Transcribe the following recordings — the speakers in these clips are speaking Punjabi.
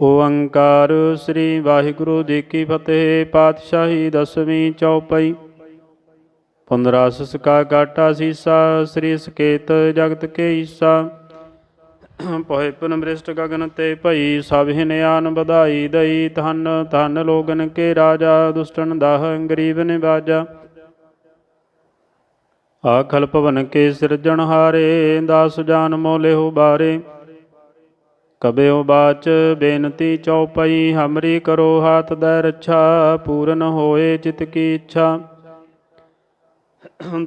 ਓੰਕਾਰ ਸ੍ਰੀ ਵਾਹਿਗੁਰੂ ਜੀ ਕੀ ਫਤਿਹ, ਪਾਤਸ਼ਾਹੀ ਦਸਵੀਂ ਚੌਪਈ। ਪੰਦਰਾ ਸਸਕਾ ਗਾਟਾ ਸੀਸਾ, ਸ੍ਰੀ ਸਕੇਤ ਜਗਤ ਕੇ ਈਸਾ। ਪੋਹਿ ਪੁਨ ਗਗਨ ਤੇ ਭਈ, ਸਭ ਹਿਨਿਆਨ ਵਧਾਈ ਦਈ, ਧਨ ਧਨ ਲੋਗਨ ਕੇ ਰਾਜਾ, ਦੁਸ਼ਟਨ ਦਾਹ ਗਰੀਬ ਬਾਜਾ ਆਖਲ ਭਵਨ ਕੇ ਸਿਰਜਣ ਹਾਰੇ, ਦਾਸ ਜਾਨ ਮੋਲਿਹੁ ਬਾਰੇ। ਕਬਿਉ ਬਾਚ ਬੇਨਤੀ ਚਉਪਈ, ਹਮਰੀ ਕਰੋ ਹਾਥ ਦੈ ਰੱਛਾ, ਪੂਰਨ ਹੋਏ ਚਿਤ ਕੀ ਇੱਛਾ।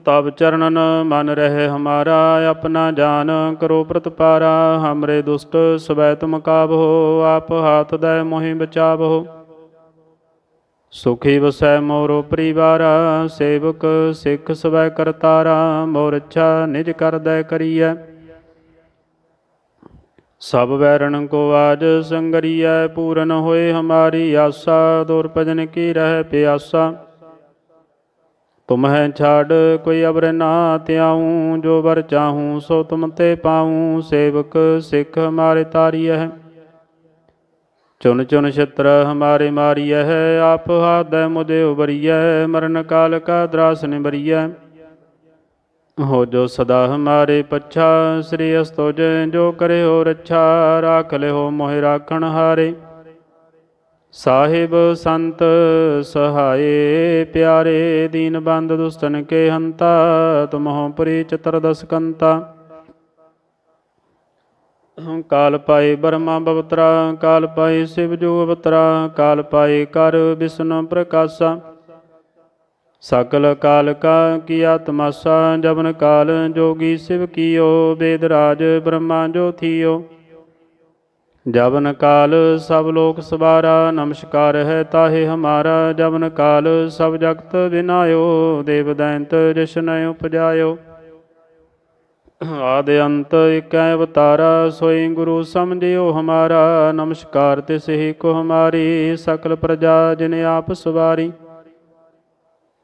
ਤਬ ਚਰਨਨ ਮਨ ਰਹੇ ਹਮਾਰਾ, ਆਪਣਾ ਜਾਨ ਕਰੋ ਪ੍ਰਤਪਾਰਾ, ਹਮਰੇ ਦੁਸ਼ਟ ਸਵੈ ਤੁਮ ਕਾਬੋ ਆਪ ਹਾਥ ਦੈ ਮੋਹਿ ਬਚਾਵੋ ਸੁਖੀ ਵਸੈ ਮੋਰੋ ਪਰਿਵਾਰਾ, ਸੇਵਕ ਸਿੱਖ ਸਵੈ ਕਰਤਾਰਾ, ਮੋਰ ਅੱਛਾ ਨਿਜ ਕਰਦੈ ਕਰੀਐ। ਸਭ ਵੈਰਣ ਕੋ ਆਜ ਸੰਗਰੀਐ, ਪੂਰਨ ਹੋਏ ਹਮਾਰੀ ਆਸਾ ਦੁਰ ਭਜਨ ਕੀ ਰਹਿ ਪਿਆਸਾ। ਤੁਮਹਿ ਛਾੜ ਕੋਈ ਅਬਰ ਨਾ ਤਿਆਉ ਜੋ ਵਰ ਚਾਹੂੰ ਸੋ ਤੁਮ ਤੇ ਪਾਉ, ਸੇਵਕ ਸਿੱਖ ਹਮਾਰੇ ਤਾਰੀਐ। ਚੁਨ ਚੁਨ ਛਤਰ ਹਮਾਰੇ ਮਾਰੀਐ, ਆਪ ਹਾਦੈ ਮੁਝੇ ਉਬਰੀਐ ਮਰਨ ਕਾਲ ਕਾ ਦਰਾਸ ਨਿਬਰੀਐ ਹੋ ਜੋ ਸਦਾ ਹਮਾਰੇ ਪੱਛਾ, ਸ੍ਰੀ ਅਸਤੁਜ ਜੋ ਕਰੇ ਹੋ ਰੱਛਾ, ਰਾਖ ਲਿਓ ਮੋਹਿ ਰਾਖਣ ਹਾਰੇ। ਸਾਹਿਬ ਸੰਤ ਸਹਾਏ ਪਿਆਰੇ, ਦੀਨ ਬੰਦ ਦੁਸਤਨ ਕੇ ਹੰਤਾ ਤੁਮਹੁ ਪ੍ਰੀ ਚਤਰ ਦਸ ਕੰਤਾ। ਕਾਲ ਪਾਏ ਬਰਮਾ ਬਵਤਰਾ, ਕਾਲ ਪਾਏ ਸਿਵ ਜੋ ਅਵਤਰਾ, ਕਾਲ ਪਾਏ ਕਰ ਵਿਸ਼ਨ ਪ੍ਰਕਾਸ਼ਾ। ਸਕਲ ਕਾਲ ਕਾ ਕੀਆ ਤਮਾਸਾ ਜਬਨ ਕਾਲ ਜੋਗੀ ਸਿਵ ਕੀਓ, ਵੇਦ ਰਾਜ ਬ੍ਰਹਮਾ ਜੋ ਥੀਓ। ਜਬਨ ਕਾਲ ਸਭ ਲੋਕ ਸਵਾਰਾ, ਨਮਸਕਾਰ ਹੈ ਤਾਹੇ ਹਮਾਰਾ। ਜਬਨ ਕਾਲ ਸਭ ਜਗਤ ਬਿਨਾਇਓ, ਦੇਵ ਦੈਂਤ ਜਸ਼ਨ ਉਪਜਾਇਓ। ਆਦ ਅੰਤ ਇਕੈ ਅਵਤਾਰਾ, ਸੋਈ ਗੁਰੂ ਸਮਝਿਓ ਹਮਾਰਾ। ਨਮਸਕਾਰ ਤਿਸ ਹੀ ਕੋ ਹਮਾਰੀ, ਸਕਲ ਪ੍ਰਜਾ ਜਿਨ ਆਪ ਸਵਾਰੀ।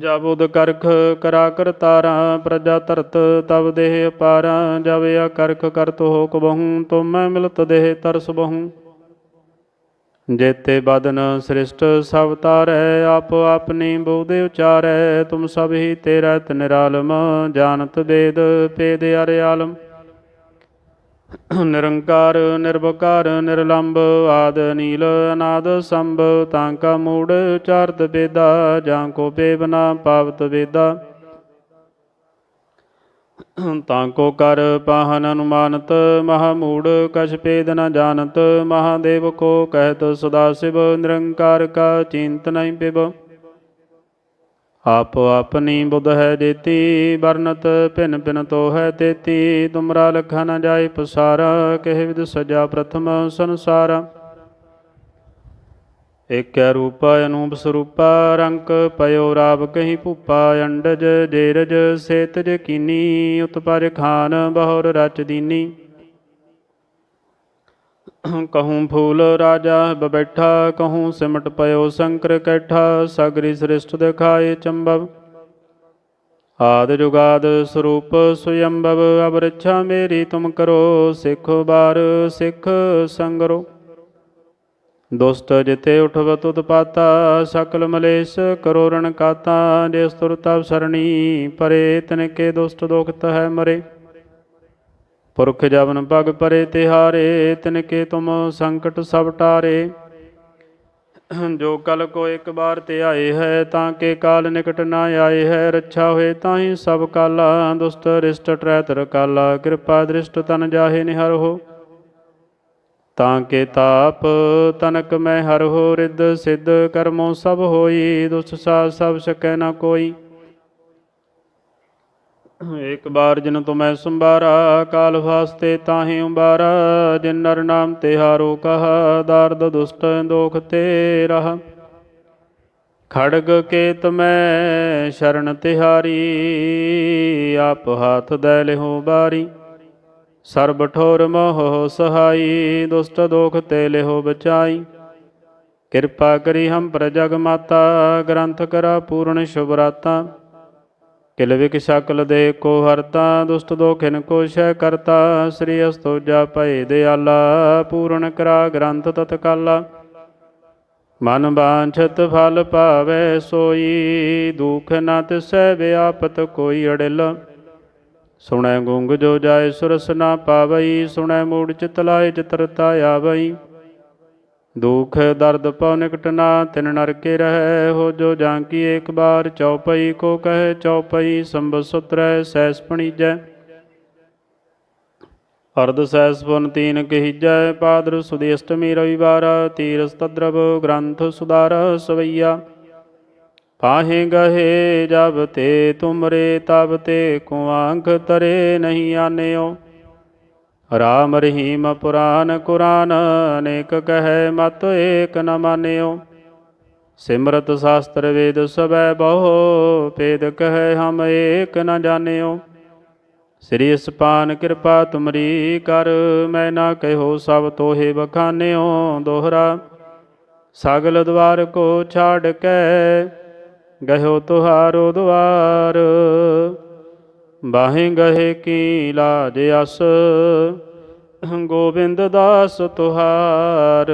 ਜਬ ਉਦ ਕਰਖ ਕਰਾ ਕਰਤਾਰਾ ਪ੍ਰਜਾ ਧਰਤ ਤਬ ਦੇਹ ਅਪਾਰਾ, ਜਬ ਕਰਖ ਕਰਤ ਹੋ ਕਬਹੂ ਮੈਂ ਮਿਲਤ ਦੇਹ ਤਰਸ ਬਹੂ। ਜੇਤੇ ਬਦਨ ਸ੍ਰਿਸ਼ਟ ਸਭ ਤਾਰੈ, ਆਪੋ ਆਪਣੀ ਬੋਧੇ ਉਚਾਰੈ, ਤੁਮ ਸਭ ਹੀ ਤੇਰਾ ਨਿਰਾਲਮ ਜਾਣਤ ਵੇਦ ਪੇਦ ਅਰਿਆਲਮ। ਨਿਰੰਕਾਰ ਨਿਰਭਕਾਰ ਨਿਰਲੰਭ ਆਦ, ਨੀਲ, ਅਨਾਦ, ਸੰਭ, ਤਾਂ ਕਾ ਮੂੜ, ਚਾਰਤ ਵੇਦਾ, ਜਾਂ ਕੋ ਬੇਬਨਾ ਪਾਵਤ ਵੇਦਾ। ਤਾਂ ਕੋ ਕਰ ਪਾਹਨ ਅਨੁਮਾਨਤ, ਮਹਾ ਮੂੜ, ਕਛ ਪੇਦ ਨ ਜਾਣਤ, ਮਹਾਦੇਵ ਕੋ ਕਹਿਤ ਸਦਾ ਸਿਵ, ਨਿਰੰਕਾਰ ਕਾ ਚਿੰਤ ਨਹੀਂ ਪਿਬ ਆਪੋ ਆਪਣੀ ਬੁੱਧ ਹੈ ਜੇਤੀ, ਵਰਨਤ ਭਿਨ ਭਿਨ ਤੋ ਹੈ ਤੇਤੀ। ਤੁਮਰਾ ਲਖਾ ਨ ਜਾਏ ਪਸਾਰਾ, ਕਹਿ ਵਿਦ ਸਜਾ ਪ੍ਰਥਮ ਸੰਸਾਰ। ਏਕੈ ਰੂਪ ਅਨੂਪ ਸਰੂਪਾ, ਰੰਕ ਪਇਓ ਰਾਵ ਕਹੀ ਭੂਪਾ, ਅੰਡਜ ਜੇਰਜ ਸੇਤਜ ਕੀਨੀ, ਉਤਪਰ ਖਾਨ, ਬਹੁਰ ਰਚ ਦੀਨੀ। ਕਹੂੰ ਫੂਲ ਰਾਜਾ ਬਬੈਠਾ ਕਹੂੰ ਸਿਮਟ ਪਇਓ ਸ਼ੰਕਰ ਕੈਠਾ ਸਗਰੀ ਸ੍ਰਿਸ਼ਟ ਦਿਖਾਏ ਚੰਬਵ ਆਦ ਜੁਗਾਦ ਸਰੂਪ ਸੁਯੰਭਵ ਅਬ ਮੇਰੀ ਤੁਮ ਕਰੋ ਸਿੱਖ ਬਾਰ ਸਿੱਖ ਸੰਗਰੋ ਦੁਸਤ ਜਿਤੇ ਉਠਵਤ ਤੁਧ ਪਾਤਾ ਸਕਲ ਮਲੇਸ਼ ਕਰੋ ਰਣ ਕਾਤਾ ਜੇ ਸੁਰ ਤਵ ਸਰਣੀ ਪਰੇ ਤਨ ਕੇ ਦੁਸਤ ਦੋਖਤ ਹੈ ਮਰੇ ਪੁਰਖ ਜਵਨ ਭਗ ਪਰੇ ਤਿਹਾਰੇ ਤਿਨ ਕੇ ਤੁਮ ਸੰਕਟ ਸਭ ਟਾਰੇ। ਜੋ ਕਲ ਕੋ ਇੱਕ ਬਾਰ ਤੇ ਆਏ ਹੈ, ਤਾਂ ਕੇ ਕਾਲ ਨਿਕਟ ਨਾ ਆਏ ਹੈ। ਰੱਛਾ ਹੋਏ ਤਾਂਹੀ ਸਭ ਕਾਲਾ, ਦੁਸਤ ਰਿਸ਼ਟ ਟਰੈਤ ਰਕਾਲਾ। ਕਿਰਪਾ ਦ੍ਰਿਸ਼ਟ ਤਨ ਜਾਹੇ ਨਿਹਰ ਹੋ। ਤਾਂ ਕੇ ਤਾਪ ਤਨਕ ਮੈਂ ਹਰ ਹੋ, ਰਿੱਧ ਸਿੱਧ ਕਰਮੋ ਸਭ ਹੋਈ। ਦੁਸ ਸਾ ਸਭ ਸਕੈ ਨਾ ਕੋਈ। ਇਕ ਬਾਰ ਜਿਨ ਤੁਮੈ ਸੰਭਾਰਾ, ਕਾਲ ਫਾਸਤੇ ਤਾਹੇ ਉਬਾਰਾ ਜਿਨ ਨਰ ਨਾਮ ਤਿਹਾਰੋ ਕਹਾ, ਦਰਦ ਦੁਸ਼ਟ ਦੋਖ ਤੇ ਰਹਾ। ਖੜਗ ਕੇਤ ਮੈਂ, ਸ਼ਰਨ ਤਿਹਾਰੀ, ਆਪ ਹਾਥ ਦੈ ਲਿਹੋ ਬਾਰੀ। ਸਰਬ ਠੋਰ ਮੋਹ ਸਹਾਈ, ਦੁਸ਼ਟ ਦੋਖ ਤੇ ਲਿਹੋ ਬਚਾਈ। ਕਿਰਪਾ ਕਰੀ ਹਮ ਪਰ ਜਗ ਮਾਤਾ, ਗ੍ਰੰਥ ਕਰਾ ਪੂਰਨ ਸ਼ੁਭ ਰਾਤਾ। ਕਿਲ ਵਿਕ ਸਕਲ ਦੇ ਕੋ ਹਰਤਾ ਦੁਸ਼ਟ ਦੋਖਿਨ ਕੋ ਸ਼ੈ ਕਰਤਾ, ਸ੍ਰੀ ਅਸਤੋਜਾ ਭਏ ਦਿਆਲਾ, ਪੂਰਨ ਕਰਾ ਗ੍ਰੰਥ ਤਤਕਾਲਾ। ਮਨ ਬਾਂਛਤ ਫਲ ਪਾਵੇ ਸੋਈ, ਦੁਖ ਨ ਤਿਸੈ ਵਿਆਪਤ ਕੋਈ ਅੜਿਲ। ਸੁਣੈ ਗੁੰਗ ਜੋ ਜਾਏ ਸੁਰਸ ਨਾ ਪਾਵਈ, ਸੁਣੈ ਮੂੜ ਚਿਤ ਲਾਏ ਚਤਰਤਾ ਆਵਈ। ਦੁਖ ਦਰਦ ਪਉ ਨਿਕਟ ਨਾ, ਤਿਨ ਨਰਕੇ ਰਹਿ ਹੋ ਜੋ ਜਾਂ ਕੀ ਏਕ ਬਾਰ ਚਉਪਈ ਕੋ ਕਹੈ ਚਉਪਈ ਸੰਭ ਸੁਤਰੈ ਸੈਸ ਪਣੀਜੈ। ਅਰਧ ਸੈਸ ਪੁਨ ਤੀਨ ਕਹੀਜੈ, ਪਾਦਰ ਸੁਦੀ ਰਵਿਵਾਰ, ਤੀਰਸ ਤਦਰਵ ਗ੍ਰੰਥ ਸੁਦਾਰ ਸਵਈਆ। ਪਾਹੇ ਗਹੇ ਜਬ ਤੇ ਤੁਮਰੇ, ਤਬ ਤੇ ਕੁਆਂਖ ਤਰੇ ਨਹੀਂ ਆਨਿਓ। ਰਾਮ ਰਹੀਮ ਪੁਰਾਨ ਕੁਰਾਨ, ਅਨੇਕ ਕਹੈ ਮਤ ਏਕ ਨ ਮਾਨਿਓ। ਸਿਮਰਤ ਸ਼ਾਸਤਰ ਵੇਦ ਸਬੈ ਬਹੁ, ਭੇਦ ਕਹੈ ਹਮ ਏਕ ਨ ਜਾਣਿਓ। ਸ੍ਰੀ ਅਸਪਾਨ ਕਿਰਪਾ ਤੁਮਰੀ ਕਰ, ਮੈਂ ਨਾ ਕਹਿਓ ਸਭ ਤੋਹੇ ਬਖਾਨਿਓ ਦੋਹਰਾ। ਸਗਲ ਦਵਾਰ ਕੋ ਛਾੜ ਕੇ ਗਇਓ ਤੁਹਾਰੋ ਦਵਾਰ। ਬਾਹੇ ਗਏ ਕੀ ਲਾਜ ਅਸ ਗੋਬਿੰਦ ਦਾਸ ਤੁਹਾਰ।